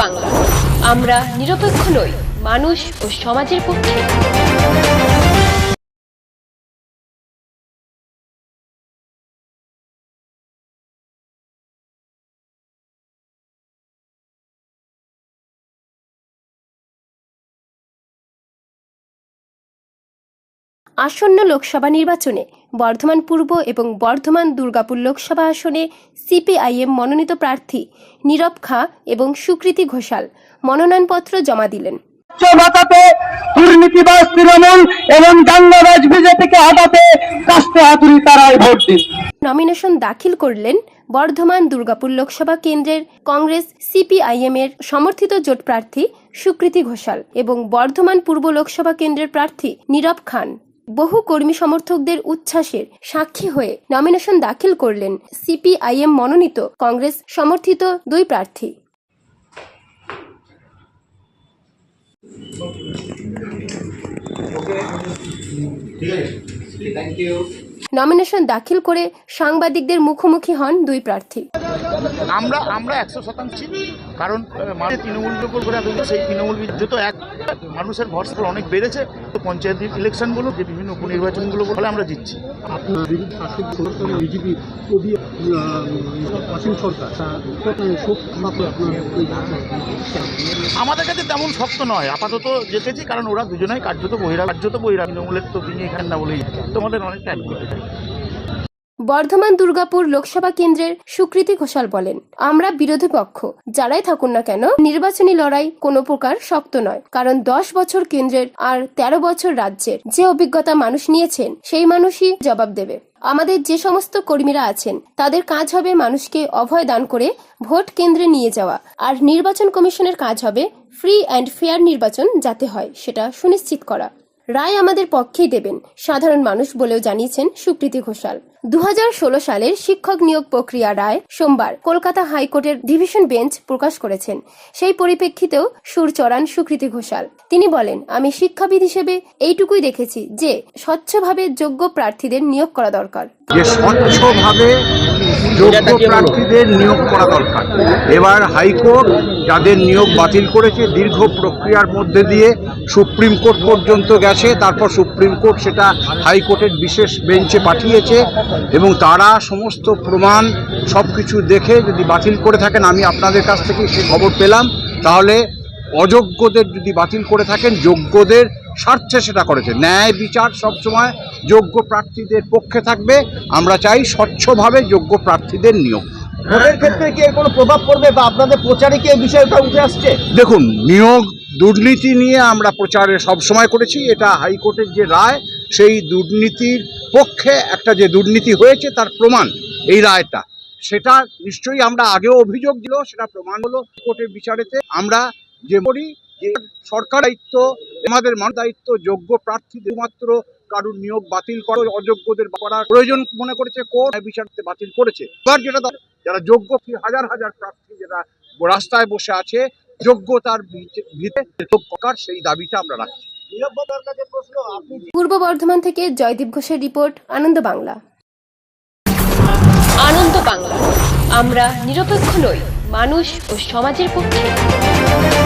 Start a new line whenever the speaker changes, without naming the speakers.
বাংলা। আমরা নিরপেক্ষ নই মানুষ ও সমাজের পক্ষে। আসন্ন লোকসভা নির্বাচনে বর্ধমান পূর্ব এবং বর্ধমান দুর্গাপুর লোকসভা আসনে সিপিআইএম মনোনীত প্রার্থী নীরব খা এবং সুকৃতি ঘোষাল মনোনয়নপত্র জমা দিলেন।
দুর্নীতিবাজ তৃণমূল এবং দাঙ্গাবাজ বিজেপিকে হটাতে কাস্তে হাতুড়ি তারাই ভোট দিন
নমিনেশন দাখিল করলেন বর্ধমান দুর্গাপুর লোকসভা কেন্দ্রের কংগ্রেস সিপিআইএম এর সমর্থিত জোট প্রার্থী সুকৃতি ঘোষাল এবং বর্ধমান পূর্ব লোকসভা কেন্দ্রের প্রার্থী নীরব খান। বহু কর্মী সমর্থকদের উচ্ছ্বাসের সাক্ষী হয়ে নমিনেশন দাখিল করলেন সিপিআইএম মনোনীত কংগ্রেস সমর্থিত দুই প্রার্থী। নমিনেশন দাখিল করে সাংবাদিকদের মুখোমুখি হন দুই প্রার্থী।
আমরা আমরা একশো শতাংশ কারণ মানে তৃণমূলের উপর করে এত সেই তৃণমূল যত এক মানুষের ভরসা অনেক বেড়েছে তো পঞ্চায়েত ইলেকশনগুলো যে বিভিন্ন উপনির্বাচনগুলো বলে আমরা জিতছি। আমাদের কাছে তেমন শক্ত নয় আপাতত যেতেছি কারণ ওরা দুজনেই কার্যত বহিরা কার্যত বহিরা তৃণমূলের তো তিনি এখানে না বলেই তোমাদের অনেকটা অ্যাডভোকেট
বর্ধমান দুর্গাপুর লোকসভা কেন্দ্রের সুকৃতি ঘোষাল বলেন, আমরা বিরোধী পক্ষ, যারাই থাকুন না কেন, নির্বাচনী লড়াই কোনো প্রকার শক্ত নয়। কারণ দশ বছর কেন্দ্রের আর তেরো বছর রাজ্যের যে অভিজ্ঞতা মানুষ নিয়েছেন, সেই মানুষই জবাব দেবে। আমাদের যে সমস্ত কর্মীরা আছেন, তাদের কাজ হবে মানুষকে অভয় দান করে ভোট কেন্দ্রে নিয়ে যাওয়া। আর নির্বাচন কমিশনের কাজ হবে ফ্রি অ্যান্ড ফেয়ার নির্বাচন যাতে হয়, সেটা সুনিশ্চিত করা। রায় আমাদের পক্ষেই দেবেন, সাধারণ মানুষ বলেও জানিয়েছেন সুকৃতি ঘোষাল। দুহাজার ষোলো সালের শিক্ষক নিয়োগ প্রক্রিয়া রায় সোমবার কলকাতা হাইকোর্টের ডিভিশন বেঞ্চ প্রকাশ করেছেন। সেই পরিপ্রেক্ষিতেও সুর চড়ান সুকৃতি ঘোষাল। তিনি বলেন, আমি শিক্ষাবিদ হিসেবে এইটুকুই দেখেছি যে, স্বচ্ছভাবে যোগ্য প্রার্থীদের নিয়োগ করা দরকার।
যোগ্য প্রার্থীদের নিয়োগ করা দরকার। এবার হাইকোর্ট যাদের নিয়োগ বাতিল করেছে দীর্ঘ প্রক্রিয়ার মধ্যে দিয়ে সুপ্রিম কোর্ট পর্যন্ত গেছে তারপর সুপ্রিম কোর্ট সেটা হাইকোর্টের বিশেষ বেঞ্চে পাঠিয়েছে এবং তারা সমস্ত প্রমাণ সব কিছু দেখে যদি বাতিল করে থাকেন আমি আপনাদের কাছ থেকে সে খবর পেলাম। তাহলে অযোগ্যদের যদি বাতিল করে থাকেন যোগ্যদের স্বার্থে সেটা করেছে। ন্যায় বিচার সবসময় যোগ্য প্রার্থীদের পক্ষে থাকবে। আমরা চাই স্বচ্ছভাবে যোগ্য প্রার্থীদের নিয়োগ।
ভোটের ক্ষেত্রে কি এর কোনো প্রভাব পড়বে বা আপনাদের প্রচারে কি এই বিষয়টা উঠে আসছে?
দেখুন নিয়োগ দুর্নীতি নিয়ে আমরা প্রচারে সবসময় করেছি। এটা হাইকোর্টের যে রায় সেই দুর্নীতির পক্ষে একটা যে দুর্নীতি হয়েছে তার প্রমাণ এই রায়টা। সেটা নিশ্চয়ই আমরা আগেও অভিযোগ দিল সেটা প্রমাণ হলো কোর্টের বিচারেতে। আমরা যে করি যে সরকার দায়িত্ব আমাদের মান দায়িত্ব যোগ্য প্রার্থীদের মাত্র কারুর নিয়োগ বাতিল করা অযোগ্যদের করার প্রয়োজন মনে করেছে কোর্ট বিচারতে বাতিল করেছে। এবার যেটা যারা যোগ্য হাজার হাজার প্রার্থী যারা রাস্তায় বসে আছে যোগ্যতার ভিত- ভিত্তিতে প্রকার সেই দাবিটা আমরা রাখছি।
পূর্ব বর্ধমান থেকে জয়দীপ ঘোষের রিপোর্ট আনন্দ বাংলা। আনন্দ বাংলা। আমরা নিরপেক্ষ নই মানুষ ও সমাজের পক্ষে।